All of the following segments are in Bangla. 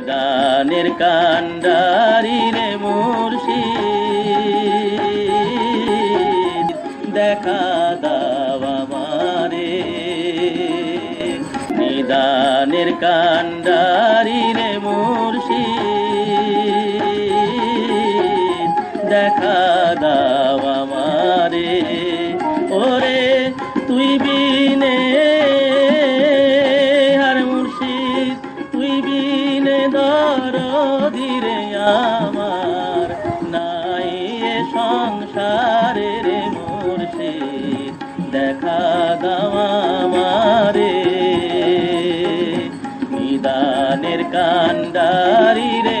নিদানের কান্ডারি রে মুর্শিদ দেখা দাবারে নিদানের কান্ডারি রে মুর্শিদ দেখা আমার নাই এ সংসারে রে মুর্শিদ। দেখা দাও আমারে। নিদানের কান্ডারি রে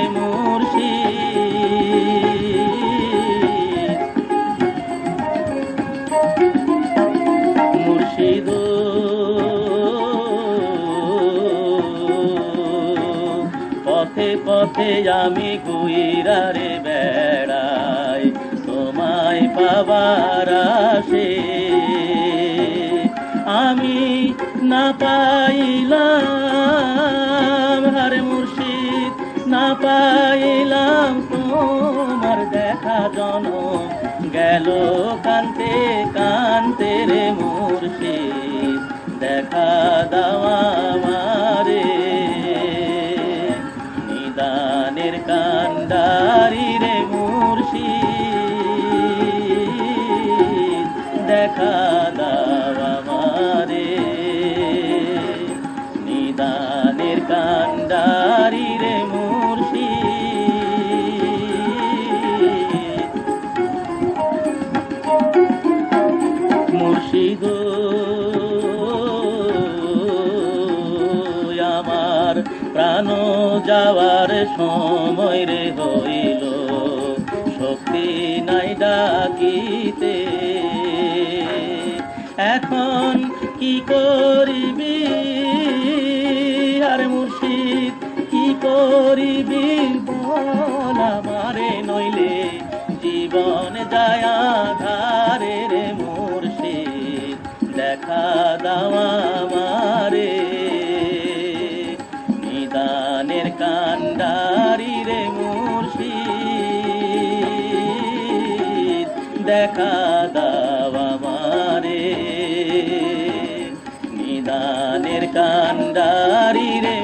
পথে পথে আমি গুইরারে বেড়াই, তোমায় পাবার আসে। আমি না পাইলাম হারে মুর্শিদ, না পাইলাম তোমার দেখা জন গেল কান্তে কান্তে রে মুর্শিদ, দেখা দাওয়া কান্ডারি রে মুর্শিদ দেখা দাওয়া মারে নিদানের কান্ডারি রে মুর্শিদ মুর্শিদ প্রাণ যাওয়ার সময় রে হইল। শক্তি নাই ডাকিতে। এখন কি করিবি? আর মুর্শিদ, কি করিবি? বল আমারে নইলে জীবন যায় ধারে রে মুর্শিদ। দেখা দাওয়া দেখা দাও আমারে। নিদানের কান্ডারি রে